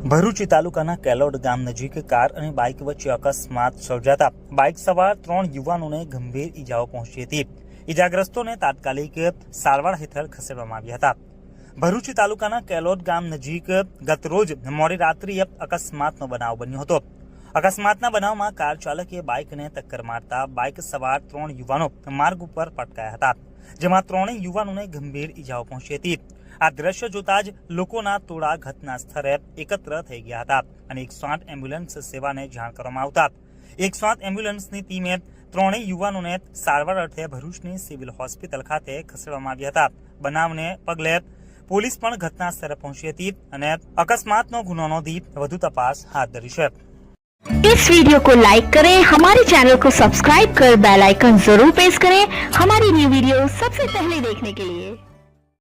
ભરૂચ તાલુકાના કેલોડ ગામ નજીક કાર અને બાઇક વચ્ચે અકસ્માત સર્જાતા બાઇક સવાર ત્રણ યુવાનોને ગંભીર ઈજાઓ પહોંચી હતી. ઈજાગ્રસ્તોને તાત્કાલિક સારવાર હેઠળ ખસેડવામાં આવ્યા હતા. ભરૂચ તાલુકાના કેલોડ ગામ નજીક ગતરોજ મોડી રાત્રિએ અકસ્માતનો બનાવ બન્યો હતો. અકસ્માતના બનાવમાં કાર ચાલકે બાઇકને ટક્કર મારતા બાઇક સવાર ત્રણ યુવાનો માર્ગ ઉપર પટકાયા હતા, જેમાં ત્રણેય યુવાનોને ગંભીર ઈજાઓ પહોંચી હતી. આ દ્રશ્ય જોતા જ લોકોના ટોળા ઘટના સ્થળે એકત્ર થઈ ગયા હતા અને એકસો આઠ એમ્બ્યુલન્સ સેવાને જાણ કરવામાં આવતા એકસો આઠ એમ્બ્યુલન્સની ટીમે ત્રણેય યુવાનોને સારવાર અર્થે ભરૂચની સિવિલ હોસ્પિટલ ખાતે ખસેડવામાં આવ્યા હતા બનાવને પગલે પોલીસ પણ ઘટના સ્થળે પહોંચી હતી અને અકસ્માતનો ગુનો નોંધી વધુ તપાસ હાથ ધરી છે इस वीडियो को लाइक करें हमारे चैनल को सब्सक्राइब कर बेल आइकन जरूर प्रेस करें हमारी न्यू वीडियो सबसे पहले देखने के लिए